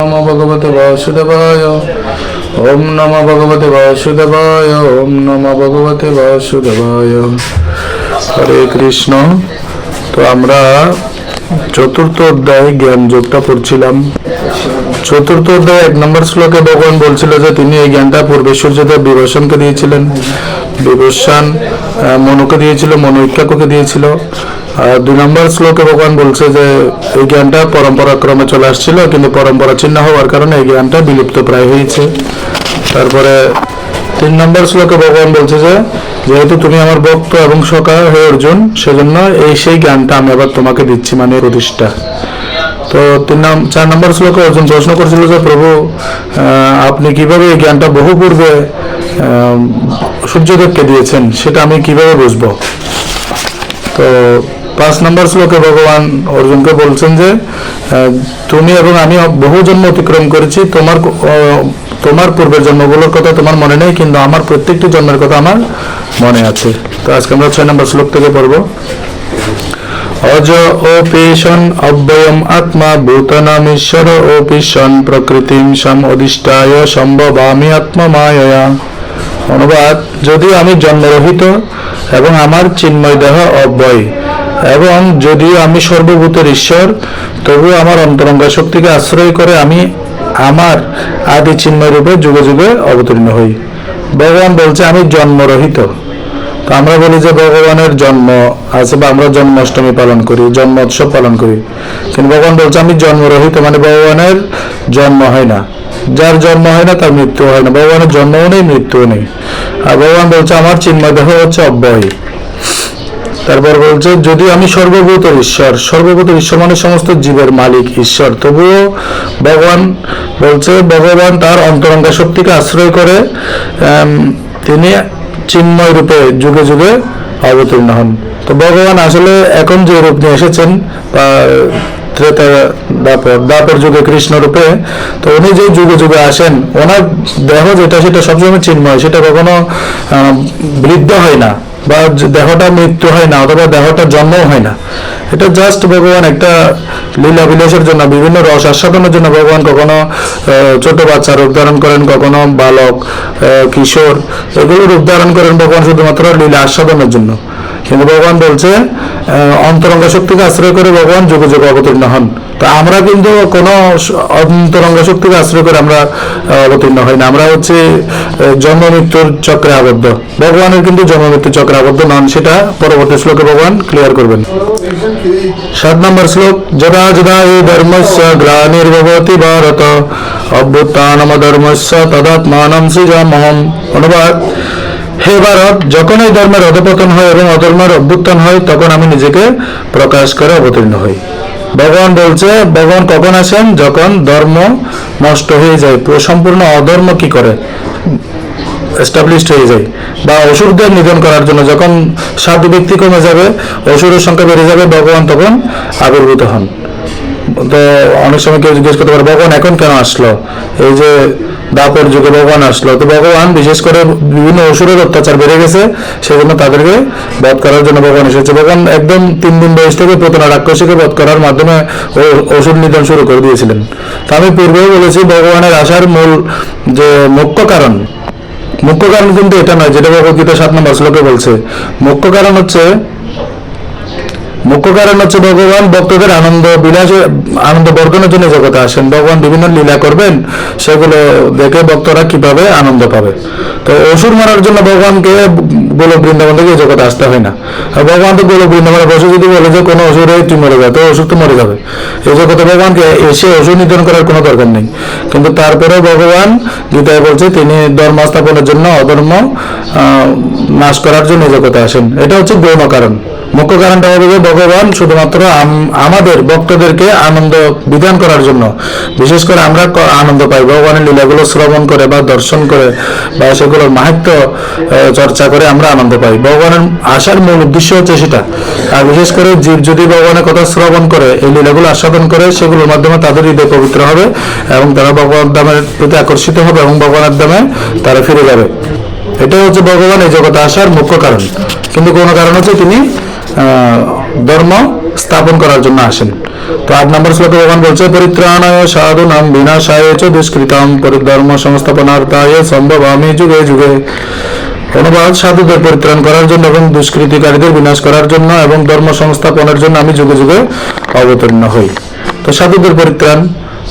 নমো ভগবত বাসুদেবায়। ওম নম ভগবত বাসুদেবায়, ওম নম ভগবতে বাসুদেবায়। হরে কৃষ্ণ। তো আমরা চতুর্থ অধ্যায় জ্ঞান যোগটা পড়ছিলাম। চতুর্থ অধ্যায় এক নম্বর শ্লোকে ভগবান বলছিল যে তিনি এই জ্ঞানটা পূর্বে সূর্যদেব বিভূষণকে দিয়েছিলেন। বিভূষণ মনুকে দিয়েছিল মনু ইক্ষ্বাকুকে দিয়েছিল দুই নম্বর শ্লোকে ভগবান বলছে যে এই জ্ঞানটা পরম্পরা ক্রমে চলে আসছিল, কিন্তু পরম্পরা চিহ্ন হওয়ার কারণে এই জ্ঞানটা বিলুপ্ত প্রায় হয়েছে। তারপরে তিন নম্বর শ্লোকে ভগবান বলছে যে, যেহেতু তুমি আমার ভক্ত এবং সকা হয়ে অর্জুন, সেজন্য এই সেই জ্ঞানটা আমি আবার তোমাকে দিচ্ছি মানে প্রতিষ্ঠা। তো তিন চার নম্বর শ্লোকে অর্জুন প্রশ্ন করছিল যে, প্রভু আপনি কীভাবে এই জ্ঞানটা বহু পূর্বে সূর্যদেবকে দিয়েছেন? সেটা আমি কীভাবে বুঝব? তো পাঁচ নম্বর শ্লোকে ভগবান অর্জুনকে বলছেন যে তুমি এবং আমি বহু জন্ম অতিক্রম করেছি। তোমার তোমার পূর্বের জন্মগুলোর কথা তোমার মনে নেই, কিন্তু আমার প্রত্যেকটি জন্মের কথা আমার মনে আছে। তো আজকে আমরা ছয় নম্বর শ্লোক থেকে পড়ব। অজ ওপেশন অব্যয়ম আত্মা ভূতনামীশ্বর ওপিশন প্রকৃতিম সম অধিষ্ঠায় সম্ভবামি আত্মমায়য়া। অনুবাদ, যদি আমি জন্মরহিত এবং আমার চিন্ময় দেহ অব্যয়, এবং যদিও আমি সর্বভূতের ঈশ্বর তবু আমার অন্তরঙ্গ শক্তিকে আশ্রয় করে আমি আমার আদি চিন্ময় রূপে যুগে যুগে অবতীর্ণ হই। ভগবান বলছে, আমি জন্মরহিত। তো আমরা বলি যে ভগবানের জন্ম আছে বা আমরা জন্মাষ্টমী পালন করি জন্ম উৎসব পালন করি। কিন্তু ভগবান বলছে, আমি জন্মরহিত মানে ভগবানের জন্ম হয় না। যার জন্ম হয় না, তার মৃত্যু হয় না। ভগবানের জন্মও নেই, মৃত্যুও নেই। আর ভগবান বলছে, আমার চিন্ময় দেহ হচ্ছে অব্যয়। তারপর বলছে, যদি আমি সর্বভূত ঈশ্বর সর্বভূত ঈশ্বর মানে সমস্ত জীবের মালিক ঈশ্বর, তবুও ভগবান বলছে, ভগবান তার অন্তরঙ্গ শক্তিকে আশ্রয় করে তিনি চিন্ময় রূপে যুগে যুগে অবতীর্ণ হন। তো ভগবান আসলে এখন যে রূপ নিয়ে এসেছেন ত্রেতা দাপর দাপর যুগে কৃষ্ণ রূপে তো উনি যে যুগে যুগে আসেন, ওনার দেহ যেটা, সেটা সবসময় চিন্ময় সেটা কখনো বৃদ্ধ হয় না। বা দেহটা মৃত্যু হয় না অথবা দেহটা জন্মও হয় না। এটা জাস্ট ভগবান একটা লীলা বিলাসের জন্য, বিভিন্ন রস আস্বাদনের জন্য ভগবান কখনো ছোট বাচ্চা রূপ ধারণ করেন, কখনো বালক কিশোর, এগুলো রূপ ধারণ করেন ভগবান শুধুমাত্র লীলা আস্বাদনের জন্য। কিন্তু ভগবান বলছে অন্তরঙ্গ শক্তিকে আশ্রয় করে ভগবান যুগে যুগে অবতীর্ণ হন। তো আমরা কিন্তু কোনো অন্তরঙ্গ শক্তিকে আশ্রয় করে আমরা অবতীর্ণ হই না। আমরা হচ্ছে জন্ম মৃত্যুর চক্রে আবদ্ধ। ভগবানের কিন্তু জন্ম মৃত্যুর চক্রে আবদ্ধ নন, সেটা পরবর্তী শ্লোকে ভগবান ক্লিয়ার করবেন। সাত নম্বর শ্লোক, যদা যদা এই ধর্মস্য গ্লানির্ভবতি ভারত, অভ্যুত্থানম ধর্মস্য তদাত্মানম সৃজামহম অনুবাদ, হে ভারত, যখন এই ধর্মের অধপতন হয় এবং অধর্মের অভ্যুত্থান হয়, তখন আমি নিজেকে প্রকাশ করে অবতীর্ণ হই। ভগবান বলছে, ভগবান কখন আসেন? যখন ধর্ম নষ্ট হয়ে যায়। পুরো সম্পূর্ণ অধর্ম কি করে? এস্টাবলিশড হয়ে যায়। বা অসুরদের নিধন করার জন্য যখন সাধু ব্যক্তি কমে যাবে, অসুরের সংখ্যা বেড়ে যাবে, ভগবান তখন আবির্ভূত হন। তো অনেক সময় কেউ জিজ্ঞেস করতে পারে, ভগবান, এখন কেন আসলো? এই যে দাপর যুগে ভগবান আসলো। তো ভগবান বিশেষ করে বিভিন্ন অসুরের অত্যাচার বেড়ে গেছে, সেজন্য তাদেরকে বধ করার জন্য ভগবান এসেছে। ভগবান একদম তিন দিন বয়স থেকে প্রথম রাক্ষসীকে বধ করার মাধ্যমে অসুর নিধন শুরু করে দিয়েছিলেন। তা আমি পূর্বেও বলেছি, ভগবানের আসার মূল যে মুখ্য কারণ মুখ্য কারণ কিন্তু এটা নয়, যেটা ভগবদ্গীতা সাত নম্বর শ্লোকে বলছে। মুখ্য কারণ হচ্ছে মুখ্য কারণ হচ্ছে ভগবান ভক্তদের আনন্দ, বিলাস, আনন্দ বর্ধনের জন্য জগতে আসেন। ভগবান বিভিন্ন লীলা করবেন, সেগুলো দেখে ভক্তরা কীভাবে আনন্দ পাবে। তো অসুর মারার জন্য ভগবানকে গোলক বৃন্দাবন থেকে জগতে আসতে হয় না। আর ভগবান তো গোলক বৃন্দাবনে বসে যদি বলে যে কোনো অসুরে তুই মরে যাবে তো অসুর তো মরে যাবে। এই জগতে ভগবানকে এসে অসুর নিধন করার কোনো দরকার নেই। কিন্তু তারপরেও ভগবান গীতায় বলছে তিনি ধর্ম স্থাপনের জন্য অধর্ম নাশ করার জন্য জগতে আসেন। এটা হচ্ছে গৌণ কারণ। মুখ্য কারণটা হবে যে ভগবান শুধুমাত্র আম- আমাদের ভক্তদেরকে আনন্দ বিধান করার জন্য। বিশেষ করে আমরা আনন্দ পাই। ভগবানের লীলাগুলো শ্রবণ করে বা দর্শন করে বা সেগুলোর মাহাত্ম চর্চা করে আমরা আনন্দ পাই। ভগবানের আসার মূল উদ্দেশ্য হচ্ছে সেটা। আর বিশেষ করে জীব যদি ভগবানের কথা শ্রবণ করে, এই লীলাগুলো আস্বাদন করে, সেগুলোর মাধ্যমে তাদের হৃদয় পবিত্র হবে এবং তারা ভগবান দামের প্রতি আকর্ষিত হবে এবং ভগবানের দামে তারা ফিরে যাবে। এটাই হচ্ছে ভগবান এই জগতে আসার মুখ্য কারণ। কিন্তু কোনো কারণ হচ্ছে তিনি ধর্ম স্থাপন করার জন্য আসেন। তো আট নম্বর শ্লোকে ভগবান বলছে, পরিত্রাণায় সাধু নাম বিনাশায় চ দুষ্কৃতাম, পরিধর্ম সংস্থাপনার্থায় সম্ভব আমি যুগে যুগে। অনুবাদ সাধুদের পরিত্রাণ করার জন্য এবং দুষ্কৃতিকারীদের বিনাশ করার জন্য এবং ধর্ম সংস্থাপনের জন্য আমি যুগে যুগে অবতীর্ণ হই। তো সাধুদের পরিত্রাণ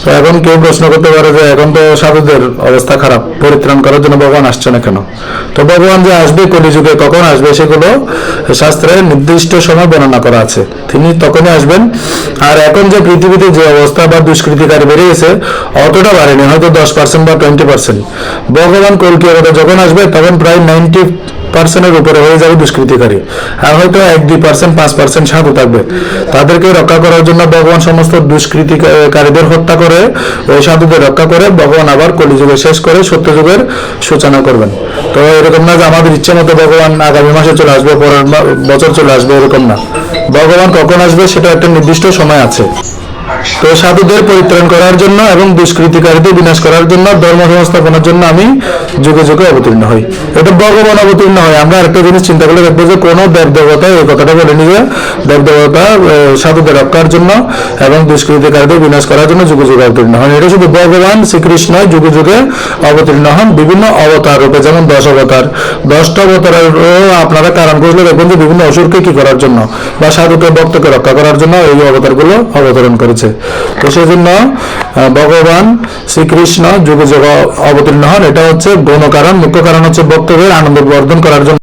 তো এখন কেউ প্রশ্ন করতে পারে যে এখন তো সাধুদের অবস্থা খারাপ, পরিত্রাণ করার জন্য ভগবান আসছে না কেন? তো ভগবান যে আসবে কলিযুগে, কখন আসবে সেগুলো শাস্ত্রে নির্দিষ্ট সময় বর্ণনা করা আছে। তিনি তখনই আসবেন। আর এখন যে পৃথিবীতে যে অবস্থা বা দুষ্কৃতিকারী বেড়ে অতটা বাড়েনি, হয়তো দশ পার্সেন্ট বা টোয়েন্টি পার্সেন্ট ভগবান কলকি যখন আসবে, তখন প্রায় নাইনটি পার্সেন্টের উপরে হয়ে যাবে দুষ্কৃতিকারী। আর হয়তো এক দুই পার্সেন্ট পাঁচ পার্সেন্ট সাধু থাকবে। তাদেরকে রক্ষা করার জন্য ভগবান সমস্ত দুষ্কৃতিকারীদের হত্যা করে ওই সাধুদের রক্ষা করে, ভগবান আবার কলিযুগে শেষ করে সত্যযুগের সূচনা করবেন। তো এরকম না যে আমাদের ইচ্ছে মতো ভগবান আগামী মাসে চলে আসবে, পরের বছর চলে আসবে, এরকম না। ভগবান কখন আসবে সেটা একটা নির্দিষ্ট সময় আছে। তো সাধুদের পরিত্রাণ করার জন্য এবং দুষ্কৃতিকারীদের বিনাশ করার জন্য ধর্ম সংস্থাপনের জন্য আমি যুগে যুগে অবতীর্ণ হই। এটা ভগবান অবতীর্ণ হয়। আমরা আরেকটা জিনিস চিন্তা করলে দেখব যে কোনো দেব দেবতা এই কথাটা বলে নিয়ে দেব দেবতা সাধুদের রক্ষার জন্য এবং দুষ্কৃতিকারীদের বিনাশ করার জন্য যুগে যুগে অবতীর্ণ হন। এটা শুধু ভগবান শ্রীকৃষ্ণ যুগে যুগে অবতীর্ণ হন। বিভিন্ন অবতার রূপে, যেমন দশ অবতার। দশটা অবতারের আপনারা কারণ করলে দেখবেন যে বিভিন্ন অসুরকে কি করার জন্য বা সাধুকে, ভক্তকে রক্ষা করার জন্য এই অবতারগুলো অবতরণ করেছে তো সেই জন্য ভগবান শ্রীকৃষ্ণ যুগে যুগে অবতীর্ণ হন। এটা হচ্ছে গৌণ কারণ মুখ্য কারণ হচ্ছে ভক্তদের আনন্দ বর্ধন করার জন্য।